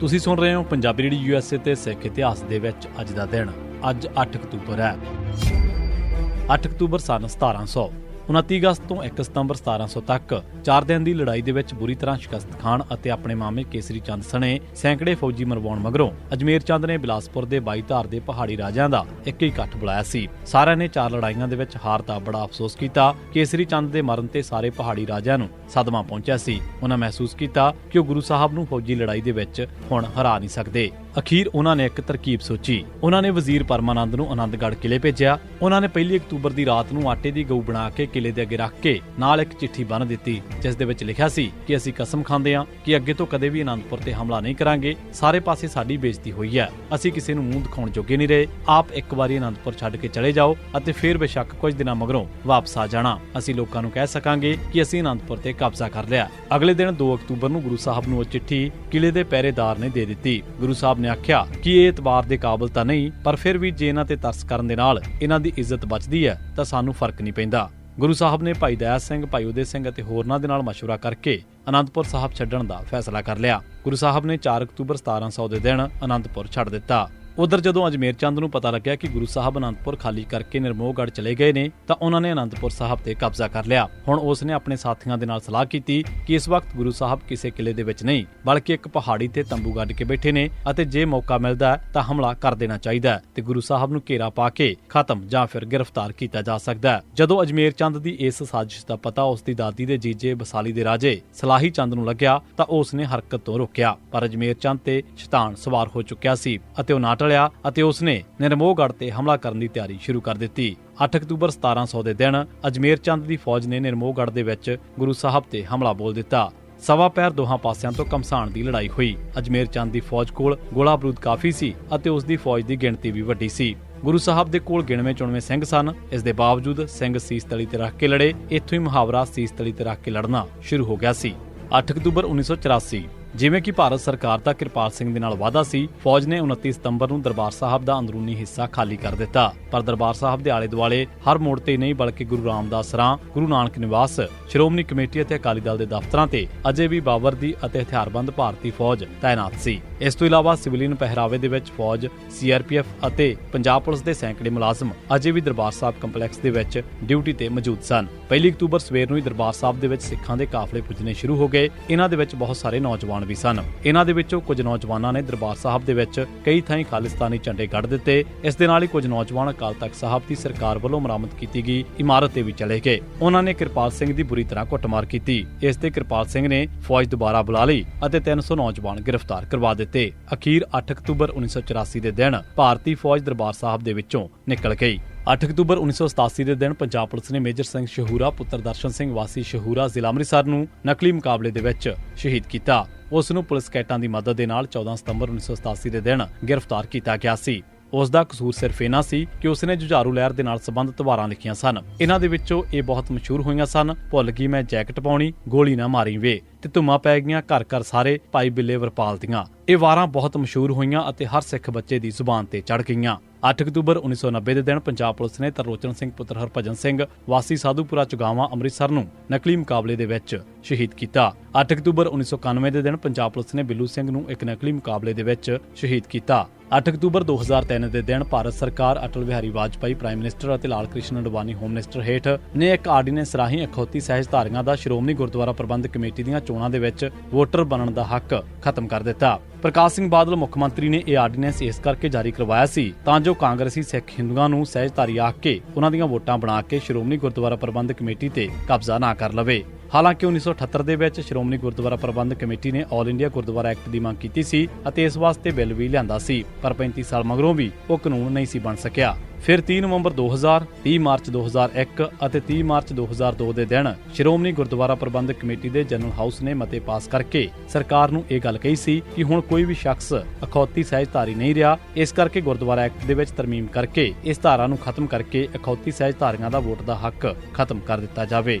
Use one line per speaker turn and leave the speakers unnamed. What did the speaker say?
ਤੁਸੀਂ ਸੁਣ ਰਹੇ ਹੋ ਪੰਜਾਬੀ ਰੇਡੀਓ ਯੂਐਸਏ ਤੇ ਸਿੱਖ ਇਤਿਹਾਸ ਦੇ ਵਿੱਚ ਅੱਜ ਦਾ ਦਿਨ, ਅੱਜ 8 ਅਕਤੂਬਰ ਹੈ। 8 ਅਕਤੂਬਰ ਸਨ 1700 29 ਅਗਸਤ ਤੋਂ 1 ਸਤੰਬਰ 1700 ਤੱਕ 4 ਦਿਨ ਦੀ ਲੜਾਈ ਦੇ ਵਿੱਚ ਬੁਰੀ ਤਰ੍ਹਾਂ ਸ਼ਿਕਸਤ ਖਾਣ ਅਤੇ ਆਪਣੇ ਮਾਮੇ ਕੇਸਰੀ ਚੰਦ ਸਣੇ ਸੈਂਕੜੇ ਫੌਜੀ ਮਰਵਾਉਣ ਮਗਰੋਂ ਅਜਮੇਰ ਚੰਦ ਨੇ ਬਿਲਾਸਪੁਰ ਦੇ ਬਾਈ ਧਾਰ ਦੇ ਪਹਾੜੀ ਰਾਜਿਆਂ ਦਾ ਇੱਕ ਇਕੱਠ ਬੁਲਾਇਆ ਸੀ। ਸਾਰਿਆਂ ਨੇ ਚਾਰ ਲੜਾਈਆਂ ਦੇ ਵਿੱਚ ਹਾਰ ਦਾ ਬੜਾ ਅਫਸੋਸ ਕੀਤਾ। ਕੇਸਰੀ ਚੰਦ ਦੇ ਮਰਨ ਤੇ ਸਾਰੇ ਪਹਾੜੀ ਰਾਜਿਆਂ ਨੂੰ ਸਦਮਾ ਪਹੁੰਚਿਆ ਸੀ। ਉਹਨਾਂ ਮਹਿਸੂਸ ਕੀਤਾ ਕਿ ਉਹ ਗੁਰੂ ਸਾਹਿਬ ਨੂੰ ਫੌਜੀ ਲੜਾਈ ਦੇ ਵਿੱਚ ਹੁਣ ਹਰਾ ਨਹੀਂ ਸਕਦੇ। ਅਖੀਰ ਉਹਨਾਂ ਨੇ ਇੱਕ ਤਰਕੀਬ ਸੋਚੀ। ਉਹਨਾਂ ਨੇ ਵਜ਼ੀਰ ਪਰਮਾਨੰਦ ਨੂੰ ਆਨੰਦਗੜ੍ਹ ਕਿਲੇ ਭੇਜਿਆ। ਉਹਨਾਂ ਨੇ 1 ਅਕਤੂਬਰ ਦੀ ਰਾਤ ਨੂੰ ਆਟੇ ਦੀ ਗਊ ਬਣਾ ਕੇ ਕਿਲੇ ਦੇ ਅੱਗੇ ਰੱਖ ਕੇ ਨਾਲ ਇੱਕ ਚਿੱਠੀ ਬੰਨ ਦਿੱਤੀ, ਜਿਸ ਦੇ ਵਿੱਚ ਲਿਖਿਆ ਸੀ ਕਿ ਅਸੀਂ ਕਸਮ ਖਾਂਦੇ ਹਾਂ ਕਿ ਅੱਗੇ ਤੋਂ ਕਦੇ ਵੀ ਆਨੰਦਪੁਰ ਤੇ ਹਮਲਾ ਨਹੀਂ ਕਰਾਂਗੇ। ਸਾਰੇ ਪਾਸੇ ਸਾਡੀ ਬੇਇੱਜ਼ਤੀ ਹੋਈ ਹੈ। ਅਸੀਂ ਕਿਸੇ ਨੂੰ ਮੂੰਹ ਦਿਖਾਉਣ ਜੋਗੇ ਨਹੀਂ ਰਹੇ। ਆਪ ਇੱਕ ਵਾਰੀ ਆਨੰਦਪੁਰ ਛੱਡ ਕੇ ਚਲੇ ਜਾਓ ਅਤੇ ਫਿਰ ਬੇਸ਼ੱਕ ਕੁਝ ਦਿਨਾਂ ਮਗਰੋਂ ਵਾਪਸ ਆ ਜਾਣਾ। ਅਸੀਂ ਲੋਕਾਂ ਨੂੰ ਕਹਿ ਸਕਾਂਗੇ ਕਿ ਅਸੀਂ ਆਨੰਦਪੁਰ ਤੇ ਕਬਜ਼ਾ ਕਰ ਲਿਆ। ਅਗਲੇ ਦਿਨ 2 ਅਕਤੂਬਰ ਨੂੰ ਗੁਰੂ ਸਾਹਿਬ ਨੂੰ ਉਹ ਚਿੱਠੀ ਕਿਲੇ ਦੇ ਪਹਿਰੇਦਾਰ ਨੇ ਦੇ ਦਿੱਤੀ। ਗੁਰੂ ਸਾਹਿਬ ਨੇ ਆਖਿਆ ਕਿ ਇਹ ਇਤਬਾਰ ਦੇ ਕਾਬਲ ਤਾਂ ਨਹੀਂ, ਪਰ ਫਿਰ ਵੀ ਜੇ ਇਹਨਾਂ ਤੇ ਤਰਸ ਕਰਨ ਦੇ ਨਾਲ ਇਹਨਾਂ ਦੀ ਇੱਜ਼ਤ ਬਚਦੀ ਹੈ, ਤਾਂ ਸਾਨੂੰ ਫ਼ਰਕ ਨਹੀਂ ਪੈਂਦਾ। ਗੁਰੂ ਸਾਹਿਬ ਨੇ ਭਾਈ ਦਇਆ ਸਿੰਘ, ਭਾਈ ਉਦੇ ਸਿੰਘ ਅਤੇ ਹੋਰਨਾਂ ਦੇ ਨਾਲ ਮਸ਼ਵਰਾ ਕਰਕੇ ਅਨੰਦਪੁਰ ਸਾਹਿਬ ਛੱਡਣ ਦਾ ਫੈਸਲਾ ਕਰ ਲਿਆ। ਗੁਰੂ ਸਾਹਿਬ ਨੇ 4 ਅਕਤੂਬਰ 1700 ਦੇ ਦਿਨ ਅਨੰਦਪੁਰ ਛੱਡ ਦਿੱਤਾ। ਉਧਰ ਜਦੋਂ ਅਜਮੇਰ ਚੰਦ ਨੂੰ ਪਤਾ ਲੱਗਿਆ ਕਿ ਗੁਰੂ ਸਾਹਿਬ ਅਨੰਦਪੁਰ ਖਾਲੀ ਕਰਕੇ ਨਿਰਮੋਹਗੜ੍ਹ ਚਲੇ ਗਏ ਨੇ, ਤਾਂ ਉਹਨਾਂ ਨੇ ਅਨੰਦਪੁਰ ਸਾਹਿਬ ਤੇ ਕਬਜ਼ਾ ਕਰ ਲਿਆ। ਹੁਣ ਉਸ ਨੇ ਆਪਣੇ ਸਾਥੀਆਂ ਦੇ ਨਾਲ ਸਲਾਹ ਕੀਤੀ ਕਿ ਇਸ ਵਕਤ ਗੁਰੂ ਸਾਹਿਬ ਕਿਸੇ ਕਿਲੇ ਦੇ ਵਿੱਚ ਨਹੀਂ, ਬਲਕਿ ਇੱਕ ਪਹਾੜੀ ਤੇ ਤੰਬੂ ਗੱਡ ਕੇ ਬੈਠੇ ਨੇ ਅਤੇ ਜੇ ਮੌਕਾ ਮਿਲਦਾ ਤਾਂ ਹਮਲਾ ਕਰ ਦੇਣਾ ਚਾਹੀਦਾ ਤੇ ਗੁਰੂ ਸਾਹਿਬ ਨੂੰ ਘੇਰਾ ਪਾ ਕੇ ਖਤਮ ਜਾਂ ਫਿਰ ਗ੍ਰਿਫਤਾਰ ਕੀਤਾ ਜਾ ਸਕਦਾ ਜਦੋਂ ਅਜਮੇਰ ਚੰਦ ਦੀ ਇਸ ਸਾਜ਼ਿਸ਼ ਦਾ ਪਤਾ ਉਸ ਦੀ ਦਾਦੀ ਦੇ ਜੀਜੇ ਬਸਾਲੀ ਦੇ ਰਾਜੇ ਸਲਾਹੀ ਚੰਦ ਨੂੰ ਲੱਗਿਆ, ਤਾਂ ਉਸ ਨੇ ਹਰਕਤ ਤੋਂ ਰੋਕਿਆ। ਪਰ ਅਜਮੇਰ ਚੰਦ ਤੇ ਸ਼ੈਤਾਨ ਸਵਾਰ ਹੋ ਚੁੱਕਿਆ ਸੀ ਅਤੇ ਉਹ ਨਾਟਕ ਟਲਿਆ ਅਤੇ ਉਸ ਨੇ ਤੇ ਹਮਲਾ ਕਰਨ ਦੀ ਤਿਆਰੀ ਸ਼ੁਰੂ ਕਰ ਦਿੱਤੀ। 8 ਅਕਤੂਬਰ 1700 ਦੇ ਦਿਨ ਅਜਮੇਰ ਚੰਦ ਦੀ ਫੌਜ ਨੇ ਨਿਰਮੋਹਗੜ੍ਹ ਦੇ ਵਿੱਚ ਗੁਰੂ ਸਾਹਿਬ ਤੇ ਹਮਲਾ ਬੋਲ ਦਿੱਤਾ। ਸਵਾ ਪੈਰ ਦੋਹਾਂ ਪਾਸਿਆਂ ਤੋਂ ਕਮਸਾਨ ਦੀ ਲੜਾਈ ਹੋਈ। ਅਜਮੇਰ ਚੰਦ ਦੀ ਫੌਜ ਕੋਲ ਗੋਲਾ ਬਰੂਦ ਕਾਫੀ ਸੀ ਅਤੇ ਉਸ ਦੀ ਫੌਜ ਦੀ ਗਿਣਤੀ ਵੀ ਵੱਡੀ ਸੀ। ਗੁਰੂ ਸਾਹਿਬ ਦੇ ਕੋਲ ਗਿਣਵੇਂ ਚੁਣਵੇਂ ਸਿੰਘ ਸਨ। ਇਸ ਦੇ ਬਾਵਜੂਦ ਸਿੰਘ ਸੀਸ ਤਲੀ ਤੇ ਰੱਖ ਕੇ ਲੜੇ। ਇੱਥੋਂ ਹੀ ਮੁਹਾਵਰਾ ਸੀਸ ਤਲੀ ਤੇ ਰੱਖ ਕੇ ਲੜਨਾ ਸ਼ੁਰੂ ਹੋ ਗਿਆ ਸੀ। 8 ਅਕਤੂਬਰ 1984 ਜਿਵੇਂ ਕਿ ਭਾਰਤ ਸਰਕਾਰ ਦਾ ਕਿਰਪਾਲ ਸਿੰਘ ਦੇ ਨਾਲ ਵਾਅਦਾ ਸੀ, ਫੌਜ ਨੇ 29 ਸਤੰਬਰ ਨੂੰ ਦਰਬਾਰ ਸਾਹਿਬ ਦਾ ਅੰਦਰੂਨੀ ਹਿੱਸਾ ਖਾਲੀ ਕਰ ਦਿੱਤਾ। ਪਰ ਦਰਬਾਰ ਸਾਹਿਬ ਦੇ ਆਲੇ ਦੁਆਲੇ ਹਰ ਮੋੜ ਤੇ ਨਹੀਂ, ਬਲਕਿ ਗੁਰੂ ਰਾਮਦਾਸ ਰਾਂ ਗੁਰੂ ਨਾਨਕ ਨਿਵਾਸ, ਸ਼੍ਰੋਮਣੀ ਕਮੇਟੀ ਅਤੇ ਅਕਾਲੀ ਦਲ ਦੇ ਦਫ਼ਤਰਾਂ ਤੇ ਅਜੇ ਵੀ ਬਾਬਰਦੀ ਅਤੇ ਹਥਿਆਰਬੰਦ ਭਾਰਤੀ ਫੌਜ ਤਾਇਨਾਤ ਸੀ। ਇਸ ਤੋਂ ਇਲਾਵਾ ਸਿਵਲੀਅਨ ਪਹਿਰਾਵੇ ਦੇ ਵਿੱਚ ਫੌਜ ਸੀਆਰਪੀਐਫ ਅਤੇ ਪੰਜਾਬ ਪੁਲਿਸ ਦੇ ਸੈਂਕੜੇ ਮੁਲਾਜ਼ਮ ਅਜੇ ਵੀ ਦਰਬਾਰ ਸਾਹਿਬ ਕੰਪਲੈਕਸ ਦੇ ਵਿੱਚ ਡਿਊਟੀ ਤੇ ਮੌਜੂਦ ਸਨ। 1 ਅਕਤੂਬਰ ਸਵੇਰ ਨੂੰ ਹੀ ਦਰਬਾਰ ਸਾਹਿਬ ਦੇ ਵਿੱਚ ਸਿੱਖਾਂ ਦੇ ਕਾਫਲੇ ਪੁੱਜਣੇ ਸ਼ੁਰੂ ਹੋ ਗਏ। ਇਹਨਾਂ ਦੇ ਵਿੱਚ ਬਹੁਤ ਸਾਰੇ ਨੌਜਵਾਨ ਵੀ ਸਨ। ਇਹਨਾਂ ਦੇ ਵਿੱਚੋਂ ਕੁਝ ਨੌਜਵਾਨਾਂ ਨੇ ਦਰਬਾਰ ਸਾਹਿਬ ਦੇ ਵਿੱਚ ਕਈ ਥਾਈਂ ਖਾਲਿਸਤਾਨੀ ਝੰਡੇ ਗੱਡ ਦਿੱਤੇ। ਇਸ ਦੇ ਨਾਲ ਹੀ ਕੁਝ ਨੌਜਵਾਨ ਅਕਾਲ ਤਖਤ ਸਾਹਿਬ ਦੀ ਸਰਕਾਰ ਵੱਲੋਂ ਮੁਰੰਮਤ ਕੀਤੀ ਗਈ। ਇਮਾਰਤ ਤੇ ਵੀ ਚਲੇ ਗਏ। ਉਹਨਾਂ ਨੇ ਕਿਰਪਾਲ ਸਿੰਘ ਦੀ ਬੁਰੀ ਤਰ੍ਹਾਂ ਕੁੱਟਮਾਰ ਕੀਤੀ। ਇਸ ਤੇ ਕਿਰਪਾਲ ਸਿੰਘ ਨੇ ਫੌਜ ਦੁਬਾਰਾ ਬੁਲਾ ਲਈ ਅਤੇ 300 ਨੌਜਵਾਨ ਗ੍ਰਿਫਤਾਰ ਕਰਵਾ ਦਿੱਤੇ। ਅਖੀਰ 8 ਅਕਤੂਬਰ 1984 ਦੇ ਦਿਨ ਭਾਰਤੀ ਫੌਜ ਦਰਬਾਰ ਸਾਹਿਬ ਦੇ ਵਿੱਚੋਂ ਨਿਕਲ ਗਈ। 8 ਅਕਤੂਬਰ 1987 ਦੇ ਦਿਨ ਪੰਜਾਬ ਪੁਲਿਸ ਨੇ ਮੇਜਰ ਸਿੰਘ ਸ਼ਹੂਰਾ, ਪੁੱਤਰ ਦਰਸ਼ਨ ਸਿੰਘ, ਵਾਸੀ ਸ਼ਹੂਰਾ ਜ਼ਿਲ੍ਹਾ ਅੰਮ੍ਰਿਤਸਰ ਨੂੰ ਨਕਲੀ ਮੁਕਾਬਲੇ ਦੇ ਵਿੱਚ ਸ਼ਹੀਦ ਕੀਤਾ। ਉਸ ਨੂੰ ਪੁਲਿਸ ਕੈਟਾਂ ਦੀ ਮਦਦ ਦੇ ਨਾਲ 14 ਸਤੰਬਰ 1987 ਦੇ ਦਿਨ ਗ੍ਰਿਫਤਾਰ ਕੀਤਾ ਗਿਆ ਸੀ। ਉਸ ਦਾ ਕਸੂਰ ਸਿਰਫ ਇਹਨਾਂ ਸੀ ਕਿ ਉਸਨੇ ਜੁਝਾਰੂ ਲਹਿਰ ਦੇ ਨਾਲ ਸੰਬੰਧਿਤ ਵਾਰਾਂ ਲਿਖੀਆਂ ਸਨ। ਇਹਨਾਂ ਦੇ ਵਿੱਚੋਂ ਇਹ ਬਹੁਤ ਮਸ਼ਹੂਰ ਹੋਈਆਂ ਸਨ, ਭੁੱਲ ਗਈ ਮੈਂ ਜੈਕਟ ਪਾਉਣੀ, ਗੋਲੀ ਨਾ ਮਾਰੀ ਵੇ। ਤੇ ਧੁੰਮਾਂ ਪੈ ਗਈਆਂ ਘਰ ਘਰ ਸਾਰੇ ਭਾਈ ਬਿੱਲੇ ਵਰਪਾਲ ਦੀਆਂ। ਇਹ ਵਾਰਾਂ ਬਹੁਤ ਮਸ਼ਹੂਰ ਹੋਈਆਂ ਅਤੇ ਹਰ ਸਿੱਖ ਬੱਚੇ ਦੀ ਜ਼ੁਬਾਨ ਤੇ ਚੜ ਗਈਆਂ। 8 ਅਕਤੂਬਰ 1990 ਦੇ ਦਿਨ ਪੰਜਾਬ ਪੁਲਿਸ ਨੇ ਤਰਲੋਚਨ ਸਿੰਘ ਪੁੱਤਰ ਹਰਭਜਨ ਸਿੰਘ, ਵਾਸੀ ਸਾਧੂਪੁਰਾ ਚੁਗਾਵਾਂ ਅੰਮ੍ਰਿਤਸਰ ਨੂੰ ਨਕਲੀ ਮੁਕਾਬਲੇ ਦੇ ਵਿੱਚ ਸ਼ਹੀਦ ਕੀਤਾ। 8 ਅਕਤੂਬਰ 1991 ਦੇ ਦਿਨ ਪੰਜਾਬ ਪੁਲਿਸ ਨੇ ਬਿੱਲੂ ਸਿੰਘ ਨੂੰ ਇੱਕ ਨਕਲੀ ਮੁਕਾਬਲੇ ਦੇ ਵਿੱਚ ਸ਼ਹੀਦ ਕੀਤਾ। 8 ਅਕਤੂਬਰ 2003 ਦੇ ਦਿਨ ਭਾਰਤ ਸਰਕਾਰ ਅਟਲ ਬਿਹਾਰੀ ਵਾਜਪਾਈ, ਪ੍ਰਾਈਮ ਮਿਨਿਸਟਰ ਅਤੇ ਲਾਲ ਕ੍ਰਿਸ਼ਨ ਅਡਵਾਨੀ ਹੋਮ ਮਿਨਿਸਟਰ ਹੇਠ ਨੇ ਇੱਕ ਆਰਡੀਨੈਂਸ ਰਾਹੀਂ ਅਖੌਤੀ ਸਹਿਜਧਾਰੀਆਂ ਦਾ ਸ਼੍ਰੋਮਣੀ ਗੁਰਦੁਆਰਾ ਪ੍ਰਬੰਧਕ ਕਮੇਟੀ ਦੀਆਂ ਚੋਣਾਂ ਦੇ ਵਿੱਚ ਵੋਟਰ ਬਣਨ ਦਾ ਹੱਕ ਖਤਮ ਕਰ ਦਿੱਤਾ। ਪ੍ਰਕਾਸ਼ ਸਿੰਘ ਬਾਦਲ ਮੁੱਖ ਮੰਤਰੀ ਨੇ ਇਹ ਆਰਡੀਨੈਂਸ ਇਸ ਕਰਕੇ ਜਾਰੀ ਕਰਵਾਇਆ ਸੀ, ਤਾਂ ਜੋ ਕਾਂਗਰਸੀ ਸਿੱਖ ਹਿੰਦੂਆਂ ਨੂੰ ਸਹਿਜਧਾਰੀ ਆਖ ਕੇ ਉਹਨਾਂ ਦੀਆਂ ਵੋਟਾਂ ਬਣਾ ਕੇ ਸ਼੍ਰੋਮਣੀ ਗੁਰਦੁਆਰਾ ਪ੍ਰਬੰਧਕ ਕਮੇਟੀ ਤੇ ਕਬਜ਼ਾ ਨਾ ਕਰ ਲਵੇ। ਹਾਲਾਂਕਿ 1978 ਦੇ ਵਿੱਚ ਸ਼੍ਰੋਮਣੀ ਗੁਰਦੁਆਰਾ ਪ੍ਰਬੰਧਕ ਕਮੇਟੀ ਨੇ ਆਲ ਇੰਡੀਆ ਗੁਰਦੁਆਰਾ ਐਕਟ ਦੀ ਮੰਗ ਕੀਤੀ ਸੀ ਅਤੇ ਇਸ ਵਾਸਤੇ ਬਿੱਲ ਵੀ ਲਿਆਂਦਾ ਸੀ ਪਰ 35 ਸਾਲ ਮਗਰੋਂ ਵੀ ਉਹ ਕਾਨੂੰਨ ਨਹੀਂ ਸੀ ਬਣ ਸਕਿਆ। ਫਿਰ 3 ਨਵੰਬਰ 2000, 30 ਮਾਰਚ 2001 ਅਤੇ 30 ਮਾਰਚ 2002 ਦੇ ਦਿਨ ਸ਼੍ਰੋਮਣੀ ਗੁਰਦੁਆਰਾ ਪ੍ਰਬੰਧਕ ਕਮੇਟੀ ਦੇ ਜਨਰਲ ਹਾਊਸ ਨੇ ਮਤੇ ਪਾਸ ਕਰਕੇ ਸਰਕਾਰ ਨੂੰ ਇਹ ਗੱਲ ਕਹੀ ਸੀ ਕਿ ਹੁਣ ਕੋਈ ਵੀ ਸ਼ਖਸ ਅਖੌਤੀ ਸਹਿਜਧਾਰੀ ਨਹੀਂ ਰਿਹਾ ਇਸ ਕਰਕੇ ਗੁਰਦੁਆਰਾ ਐਕਟ ਦੇ ਵਿੱਚ ਤਰਮੀਮ ਕਰਕੇ ਇਸ ਧਾਰਾ ਨੂੰ ਖਤਮ ਕਰਕੇ ਅਖੌਤੀ ਸਹਿਜਧਾਰੀਆਂ ਦਾ ਵੋਟ ਦਾ ਹੱਕ ਖਤਮ ਕਰ ਦਿੱਤਾ ਜਾਵੇ।